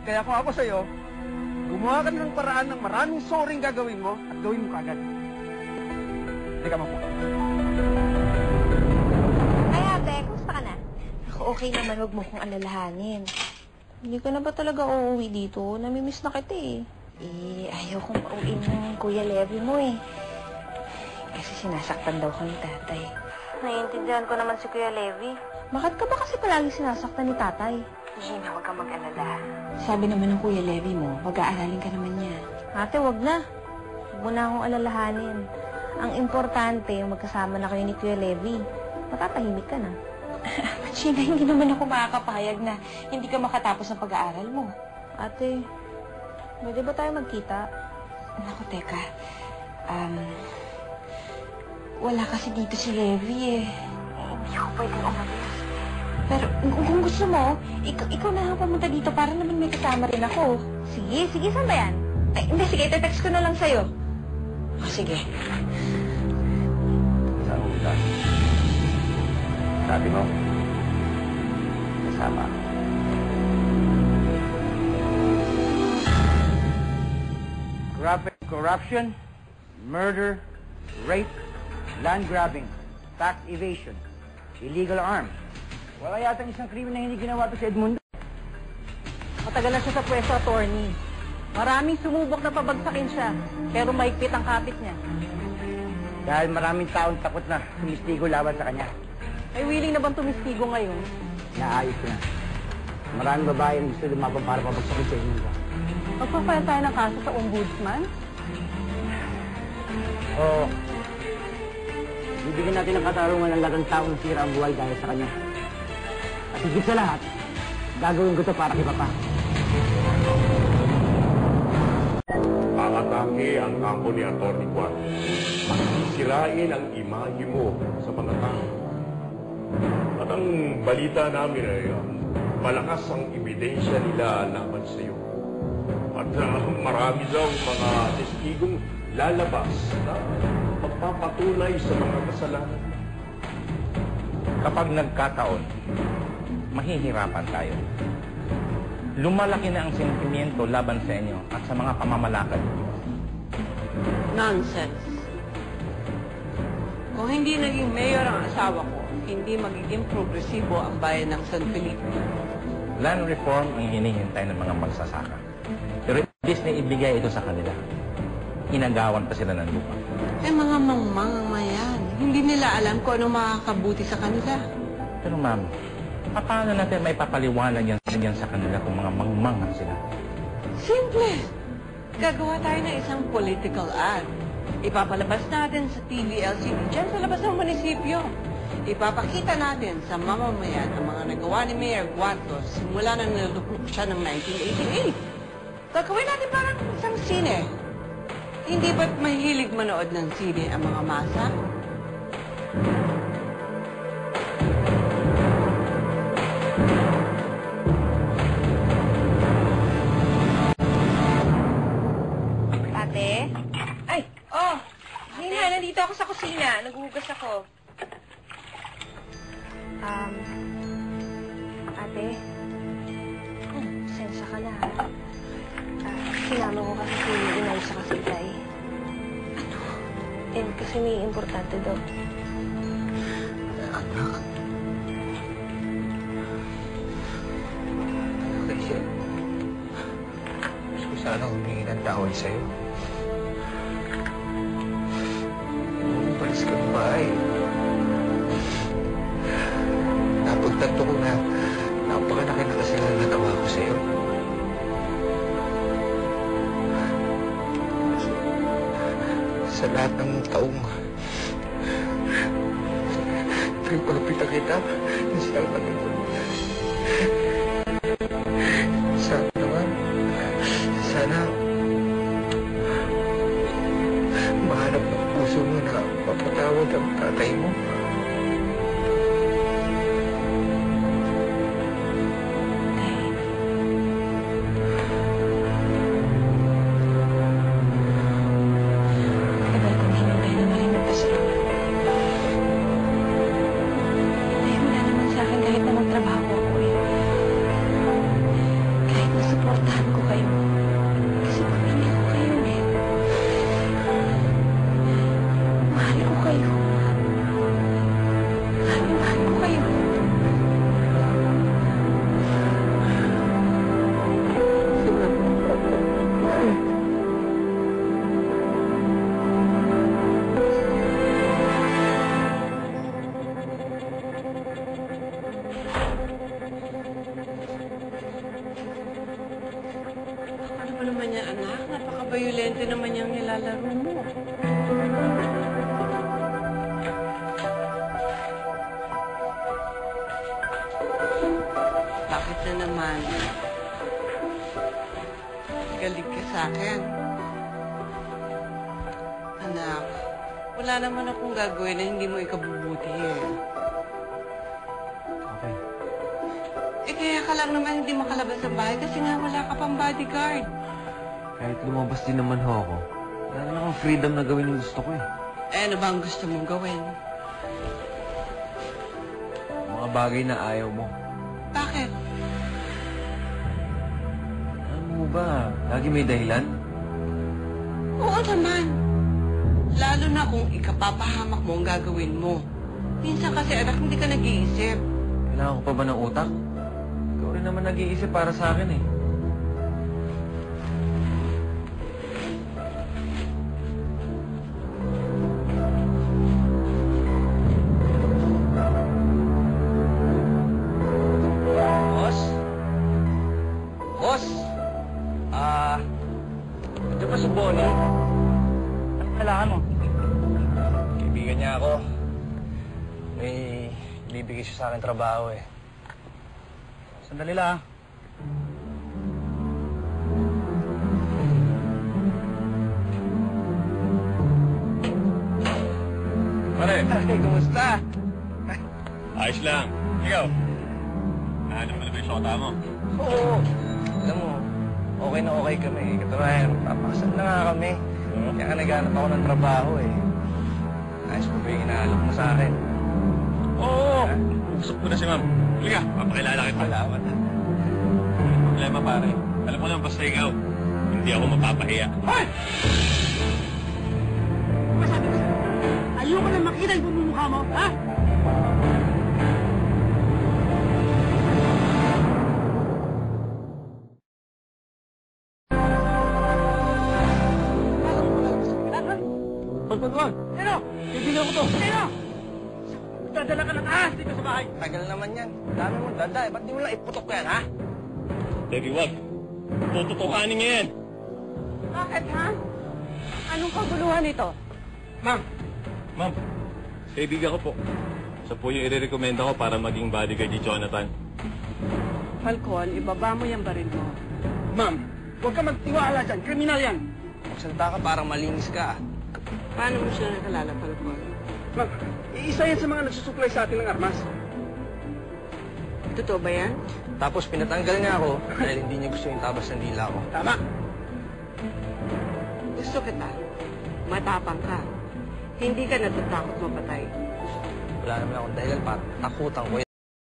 Kaya kung ako sa'yo, gumawa ka ng paraan ng maraming soring gagawin mo at gawin mo kagad. Teka mo po. Ay, ate, kumusta ka na? Ako okay naman, huwag mo kong alalahanin. Hindi ka na ba talaga uuwi dito? Namimiss na kita eh. Eh, ayaw kong pauwiin ng Kuya Levi mo eh. Kasi sinasaktan daw ko ni tatay. Naiintindihan ko naman si Kuya Levi. Bakit ka ba kasi palagi sinasaktan ni tatay? Gina, huwag kang mag-alala. Sabi naman ng Kuya Levi mo, pag-aaralin ka naman niya. Ate, wag na. Huwag mo na akong alalahanin. Ang importante, magkasama na kayo ni Kuya Levi. Matatahimik ka na. Gina, hindi naman ako makakapayag na hindi ka makatapos ng pag-aaral mo. Ate, pwede ba tayo magkita? Naku, teka. Um, wala kasi dito si Levi eh. Hindi ako pwedeng umalis. Pero kung, gusto mo, ikaw, ikaw na lang pumunta dito para naman may kasama rin ako. Sige, sige, saan ba yan? Ay, hindi, sige, text ko na lang sa'yo. O, sige. Sa utak. Sabi mo, kasama. Corrupt- corruption, murder, rape, land grabbing, tax evasion, illegal arms. Wala yata isang krimen na hindi ginawa to si Edmundo. Matagal na siya sa pwesto, attorney. Maraming sumubok na pabagsakin siya, pero maigpit ang kapit niya. Dahil maraming taong takot na tumistigo laban sa kanya. Ay willing na bang tumistigo ngayon? Naayos na. Maraming babae ang gusto lumaban para pabagsakin si Edmundo. Magpapaya tayo ng kaso sa ombudsman? Oo. Bibigyan natin ng katarungan ng taong sira ang buhay dahil sa kanya. Higit sa lahat, gagawin ko to para kay Papa. Aatake ang kampo ni Atty. Juan. Sisirain ang imahe mo sa mga tao. At ang balita namin ay ah, malakas ang ebidensya nila laban sa iyo. At ah, marami daw mga testigong lalabas na magpapatunay sa mga kasalanan. Kapag nagkataon, mahihirapan tayo. Lumalaki na ang sentimiento laban sa inyo at sa mga pamamalakad. Nonsense. Kung hindi naging mayor ang asawa ko, hindi magiging progresibo ang bayan ng San Felipe. Land reform ang hinihintay ng mga magsasaka. Pero imbis na ibigay ito sa kanila, inagawan pa sila ng lupa. Eh mga mangmang ang mayan. Hindi nila alam kung ano makakabuti sa kanila. Pero ma'am, paano natin may papaliwanag yan, yan sa kanila kung mga mangmangan sila? Simple. Gagawa tayo ng isang political ad. Ipapalabas natin sa TV-LCD dyan sa labas ng munisipyo. Ipapakita natin sa mamamayan ang mga nagawa ni Mayor Guatos simula nang niluklok siya ng 1988. Gagawin natin parang isang sine. Hindi ba't mahilig manood ng sine ang mga masa? Nandito ako sa kusina. Naghuhugas ako. Um, ate? Hmm, sensya ka na, ha? Ah, sinama ko kasi si Inay sa kasitay. Ano? Eh, kasi may importante daw. Anak. Kasi, gusto ko sana humingi ng tawad sa'yo. Bahay. Napagtanto ko na napakalaki na kasi na nagawa ko sa'yo. Sa lahat ng taong Pinagpalapitan kita. Nasiyalman mo. Mapatawad ang tatay mo. Tagal Napaka-violente naman yung nilalaro mo. Bakit na naman? Galig ka sa akin. Anak, wala naman akong gagawin na hindi mo ikabubuti eh. Okay. Eh kaya ka lang naman hindi makalabas sa bahay kasi nga wala ka pang bodyguard. Kahit lumabas din naman ho ako, wala naman akong freedom na gawin yung gusto ko eh. Eh ano ba ang gusto mong gawin? Mga bagay na ayaw mo. Bakit? Ano mo ba? Lagi may dahilan? Oo naman. Lalo na kung ikapapahamak mo ang gagawin mo. Minsan kasi anak, hindi ka nag-iisip. Kailangan ko pa ba ng utak? Ikaw rin naman nag-iisip para sa akin eh. Ba si Bonnie? Anong kailangan mo? Kaibigan niya ako. May bibigay siya sa akin trabaho eh. Sandali lang. ah. Pare, Hey, kumusta? Ayos lang. Ikaw, nahanap mo na ba yung shota mo? oo. Alam mo, okay na okay kami. Katunayan, papakasal na nga kami. Kaya naghanap ako ng trabaho eh. Ayos mo ba yung inaalok mo sa akin? Oo! Usap ko na si ma'am. Halika, papakilala kita. Salamat. Problema pare. Alam mo lang, basta ikaw, hindi ako mapapahiya. Hoy! Masabi ko sa'yo, ayoko na makita yung bumumukha mo, ha? Sino? Dadala ka ng ahas dito sa bahay. Tagal naman yan. Dami mo dada eh. Ba't di mo lang iputok yan, ha? Debbie, wag. Tututukanin niya yan. Bakit, ha? Anong kaguluhan ito? Ma'am. Ma'am, kaibigan ko po. Siya po yung irerekomenda ko para maging bodyguard ni Jonathan. Falcon, ibaba mo yung baril mo. Ma'am, huwag ka magtiwala dyan. Kriminal yan. Magsalita ka parang malinis ka. ah. Paano mo siya nakalala, Falcon? Ma'am, isa yan sa mga nagsusupply sa atin ng armas. Totoo ba yan? Tapos pinatanggal niya ako dahil hindi niya gusto yung tabas ng dila ko. Tama. Gusto kita. Matapang ka. Hindi ka natatakot mapatay. Wala naman akong dahilan para takutan ko